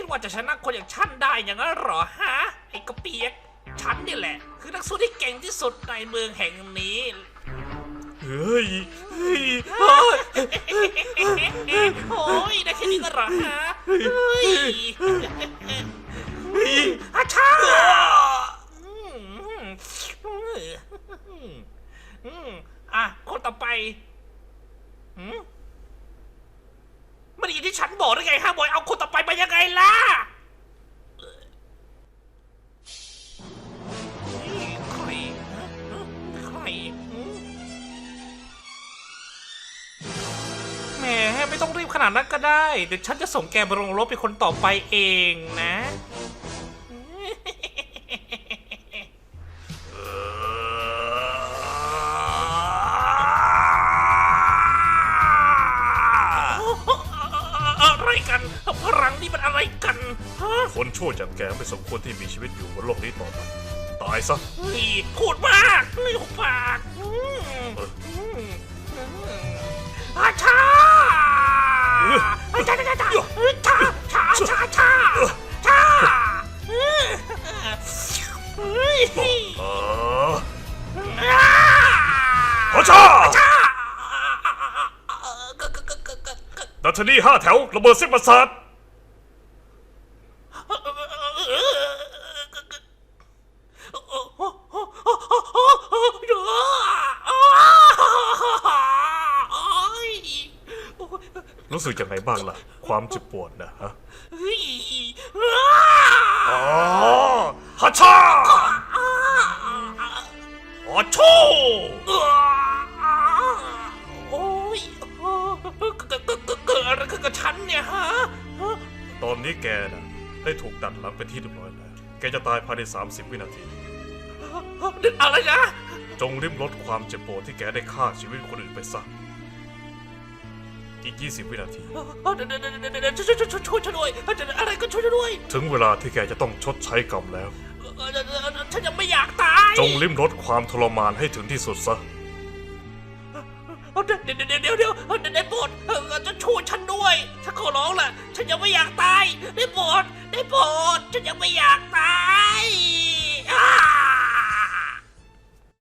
คิดว่าจะชนะคนอย่างฉันได้อย่างนั้นเหรอฮะไอ้กระเปียกฉันนี่แหละ คือนักสู้ที่เก่งที่สุดในเมืองแห่งนี้ เฮ้ยเฮ้ยโอ้ยได้แค่นี้ก็เหรอฮะเฮ้ยอาชาอืมอืมอะคนต่อไปหืมไม่ได้ยินที่ฉันบอกได้ไงฮะบอยเอาคน ไม่ต้องรีบขนาดนั้นก็ได้ เดี๋ยวฉันจะส่งแกไปลงรบเป็นคนต่อไปเองนะ อะไรกันพลังนี่มันอะไรกันฮะคนชั่วอย่างแกไม่สมควรที่มีชีวิตอยู่บนโลกนี้ต่อไป ตายซะ เฮ้ยพูดมากเฮ้ยหุบปากอืมอืมอื ฮ้ยเอออ่าพระชาชาดัชนีห้าแถวระเบิดเส้นประสาทรู้สึกยังไงบ้างล่ะ ความเจ็บปวดนะฮะอ๋อฮัชชา อนนี้แกนะได้ถูกดัดหลังเป็นที่เรียบร้อยแล้ว แกจะตายภายใน 30 วินาทีอะไรนะ จงริมลดความเจ็บปวดที่แกได้ฆ่าชีวิตคนอื่นไปซะอีก 20 วินาทีเดี๋ยวเดี๋ยวเดี๋ยวเดี๋ยวช่วยช่วยช่วยช่วยช่วยด้วยอะไรก็ช่วยด้วย ถึงเวลาที่แกจะต้องชดใช้กรรมแล้ว ฉันยังไม่อยากตาย จงริมรดความทรมานให้ถึงที่สุดซะ เดี๋ยวเดี๋ยวเดี๋ยวเดี๋ยวได้โปรดจะช่วยฉันด้วย ฉันขอร้องแหละฉันยังไม่อยากตาย ได้โปรดได้โปรดฉันยังไม่อยากตาย